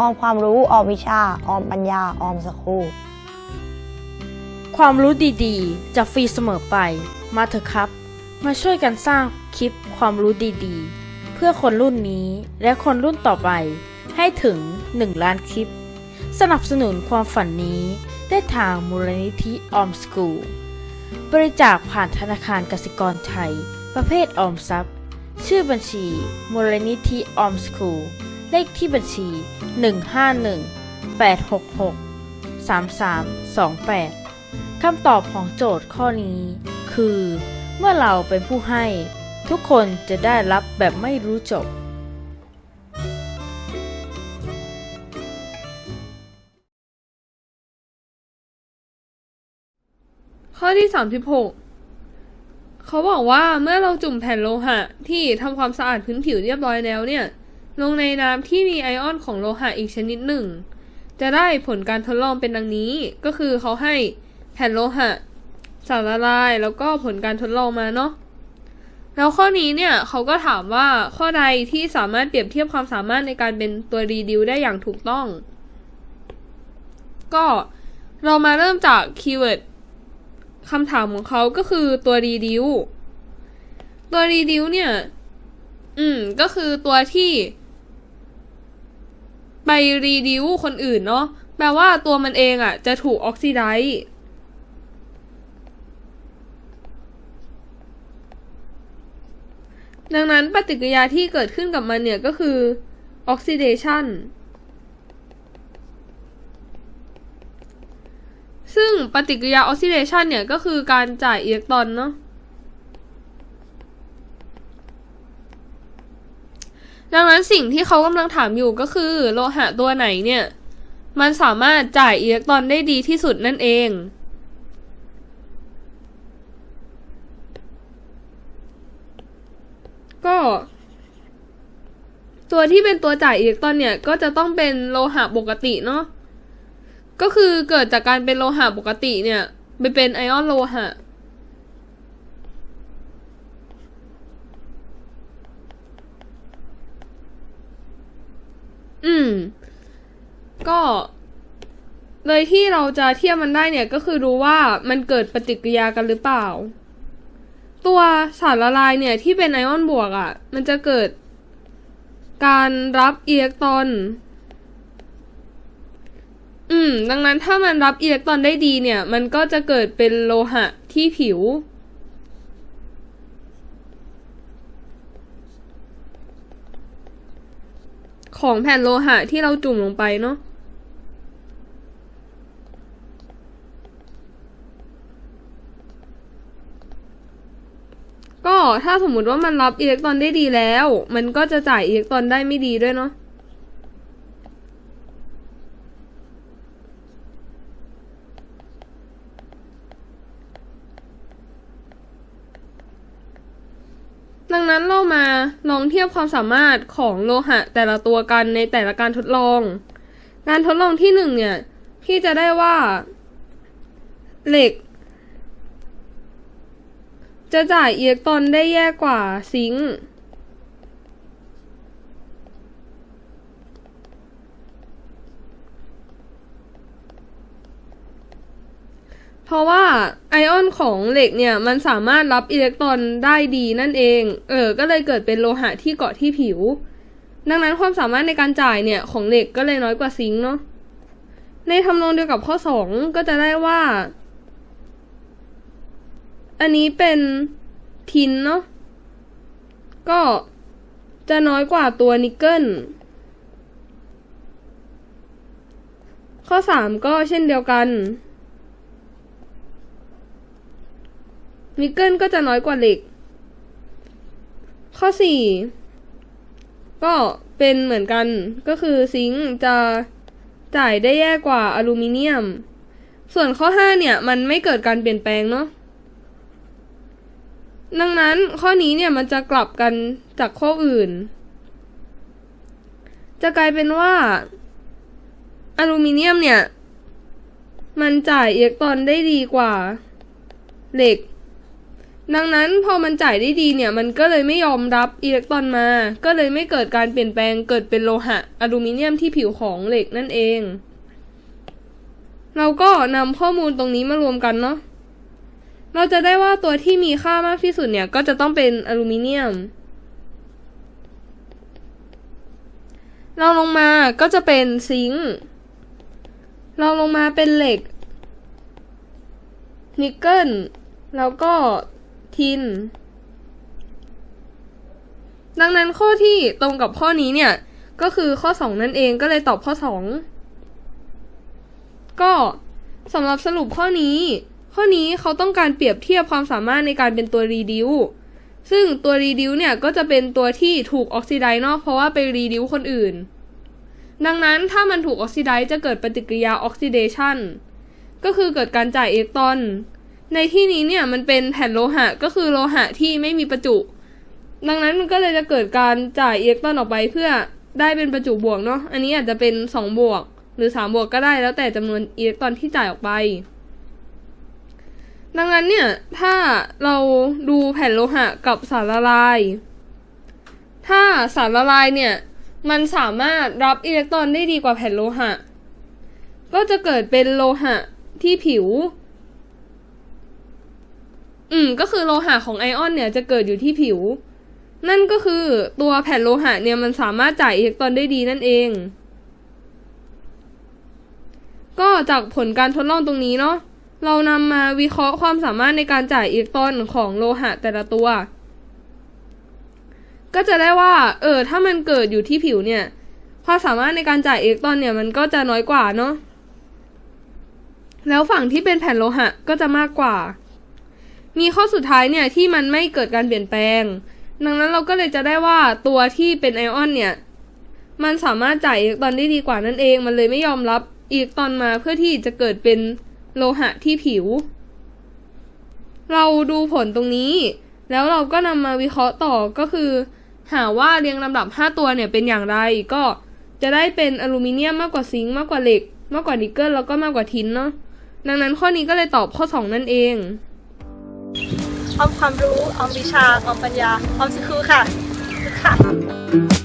ออมความรู้ออมวิชาออมปัญญาออมสครูความรู้ดีๆ จะฟรีเสมอไป มาเถอะครับ มาช่วยกันสร้างคลิปความรู้ดีๆ เพื่อคนรุ่นนี้และคนรุ่นต่อไป ให้ถึง 1 ล้านคลิป สนับสนุนความฝันนี้ได้ทางมูลนิธิออมสกูลบริจาคผ่านธนาคารกสิกรไทย ประเภทออมทรัพย์ ชื่อบัญชีมูลนิธิออมสกูล เลขที่บัญชี 151 866 3328 คำตอบของโจทย์ข้อนี้ คือ เมื่อเราเป็นผู้ให้ ทุกคนจะได้รับแบบไม่รู้จบข้อที่ 36 เขาบอกว่าเมื่อเราจุ่มแผ่นโลหะที่ทำความสะอาดพื้นผิวเรียบร้อยแล้วเนี่ย ลงในน้ำที่มีไอออนของโลหะอีกชนิดหนึ่ง จะได้ผลการทดลองเป็นดังนี้ก็คือเขาให้แผ่นโลหะสารละลายแล้วก็ผลการทดลองมาเนาะแล้วข้อนี้เนี่ยเขาก็ถามว่าข้อใดที่สามารถเปรียบเทียบความสามารถในการเป็นตัวรีดิวได้อย่างถูกต้อง ก็เรามาเริ่มจากคีย์เวิร์ดคำถามของเขาก็คือตัว reduce ตัว reduce เนี่ย อืม ก็คือตัวที่ ไป reduce คนอื่นเนาะแปลว่าตัวมันเองอะ่ะ จะถูกออกซิไดซ์ดังนั้นปฏิกิริยาที่เกิดขึ้นกับมันเนี่ยก็คือ oxidation ซึ่งปฏิกิริยาออกซิเดชันเนี่ยก็คือการจ่ายอิเล็กตรอนเนาะ ดังนั้นสิ่งที่เขากำลังถามอยู่ก็คือโลหะตัวไหนเนี่ย มันสามารถจ่ายอิเล็กตรอนได้ดีที่สุดนั่นเอง ก็ ตัวที่เป็นตัวจ่ายอิเล็กตรอนเนี่ย ก็จะต้องเป็นโลหะปกติเนาะก็คือเกิดจากการเป็นโลหะปกติเนี่ยไปเป็นไอออนโลหะ อืม ก็ เลยที่เราจะเทียบมันได้เนี่ยก็คือรู้ว่ามันเกิดปฏิกิริยากันหรือเปล่า ตัวสารละลายเนี่ยที่เป็นไอออนบวกอะ่ะ มันจะเกิดการรับอิเล็กตรอนอืม ดังนั้นถ้ามันรับอิเล็กตรอนได้ดีเนี่ย มันก็จะเกิดเป็นโลหะที่ผิว ของแผ่นโลหะที่เราจุ่มลงไปเนาะก็ถ้าสมมุติว่ามันรับอิเล็กตรอนได้ดีแล้ว มันก็จะจ่ายอิเล็กตรอนได้ไม่ดีด้วยเนาะ นั้นเรามาลองเทียบความสามารถของโลหะแต่ละตัวกันในแต่ละการทดลอง การทดลองที่หนึ่งเนี่ย พี่จะได้ว่า เหล็ก จะจ่ายอิเล็กตรอนได้แย่กว่าซิงค์ เพราะว่าไอออนของเหล็กเนี่ยมันสามารถรับอิเล็กตรอนได้ดีนั่นเอง เออ ก็เลยเกิดเป็นโลหะที่เกาะที่ผิว ดังนั้นความสามารถในการจ่ายเนี่ยของเหล็กก็เลยน้อยกว่าซิงค์เนาะ ในทำนองเดียวกับข้อสองก็จะได้ว่า อันนี้เป็นทินเนาะ ก็จะน้อยกว่าตัวนิกเกิล ข้อสามก็เช่นเดียวกัน นิกเกิลก็จะน้อยกว่าเหล็ก ข้อสี่ก็เป็นเหมือนกันก็คือซิงค์จะจ่ายได้แย่กว่าอลูมิเนียม ส่วนข้อห้าเนี่ยมันไม่เกิดการเปลี่ยนแปลงเนาะดังนั้นข้อนี้เนี่ยมันจะกลับกันจากข้ออื่น จะกลายเป็นว่าอลูมิเนียมเนี่ย มันจ่ายอิเล็กตรอนได้ดีกว่า เหล็ก ดังนั้นพอมันจ่ายได้ดีเนี่ยมันก็เลยไม่ยอมรับอิเล็กตรอนมา ก็เลยไม่เกิดการเปลี่ยนแปลงเกิดเป็นโลหะอลูมิเนียมที่ผิวของเหล็กนั่นเอง เราก็นำข้อมูลตรงนี้มารวมกันเนาะเราจะได้ว่าตัวที่มีค่ามากที่สุดเนี่ยก็จะต้องเป็นอลูมิเนียมเราลงมาก็จะเป็นซิงค์เราลงมาเป็นเหล็กนิกเกิลแล้วก็ ทิน ดังนั้นข้อที่ตรงกับข้อนี้เนี่ย ก็คือข้อ 2 นั่นเองก็เลยตอบข้อ 2 ก็สำหรับสรุปข้อนี้ ข้อนี้เขาต้องการเปรียบเทียบความสามารถในการเป็นตัวรีดิวซึ่งตัวรีดิวเนี่ยก็จะเป็นตัวที่ถูกออกซิไดซ์เนาะเพราะว่าไปรีดิวคนอื่น ดังนั้นถ้ามันถูกออกซิไดซ์จะเกิดปฏิกิริยาออกซิเดชันก็คือเกิดการจ่ายอิเล็กตรอน ในที่นี้เนี่ยมันเป็นแผ่นโลหะก็คือโลหะที่ไม่มีประจุ ดังนั้นมันก็เลยจะเกิดการจ่ายอิเล็กตรอนออกไปเพื่อได้เป็นประจุบวกเนาะอันนี้อาจจะเป็น2บวกหรือ 3 บวกก็ได้แล้วแต่จำนวนอิเล็กตรอนที่จ่ายออกไป ดังนั้นเนี่ย ถ้าเราดูแผ่นโลหะกับสารละลาย ถ้าสารละลายเนี่ย มันสามารถรับอิเล็กตรอนได้ดีกว่าแผ่นโลหะ ก็จะเกิดเป็นโลหะที่ผิว อืม ก็คือโลหะของไอออนเนี่ยจะเกิดอยู่ที่ผิว นั่นก็คือตัวแผ่นโลหะเนี่ยมันสามารถจ่ายอิเล็กตรอนได้ดีนั่นเอง ก็จากผลการทดลองตรงนี้เนาะเรานำมาวิเคราะห์ความสามารถในการจ่ายอิเล็กตรอนของโลหะแต่ละตัว ก็จะได้ว่า เออ ถ้ามันเกิดอยู่ที่ผิวเนี่ย ความสามารถในการจ่ายอิเล็กตรอนเนี่ยมันก็จะน้อยกว่าเนาะ แล้วฝั่งที่เป็นแผ่นโลหะก็จะมากกว่า มีข้อสุดท้ายเนี่ยที่มันไม่เกิดการเปลี่ยนแปลง ดังนั้นเราก็เลยจะได้ว่าตัวที่เป็นไอออนเนี่ย มันสามารถจ่ายอิเล็กตรอนได้ดีกว่านั่นเอง มันเลยไม่ยอมรับอิเล็กตรอนมาเพื่อที่จะเกิดเป็นโลหะที่ผิว เราดูผลตรงนี้ แล้วเราก็นำมาวิเคราะห์ต่อก็คือ หาว่าเรียงลำดับ 5 ตัวเนี่ยเป็นอย่างไรก็จะได้เป็นอลูมิเนียมมากกว่าซิงค์มากกว่าเหล็ก มากกว่านิกเกิลแล้วก็มากกว่าทินเนาะดังนั้นข้อนี้ก็เลยตอบข้อ 2 นั่นเอง ออมความรู้ออมวิชาออมปัญญาออมสครูค่ะค่ะ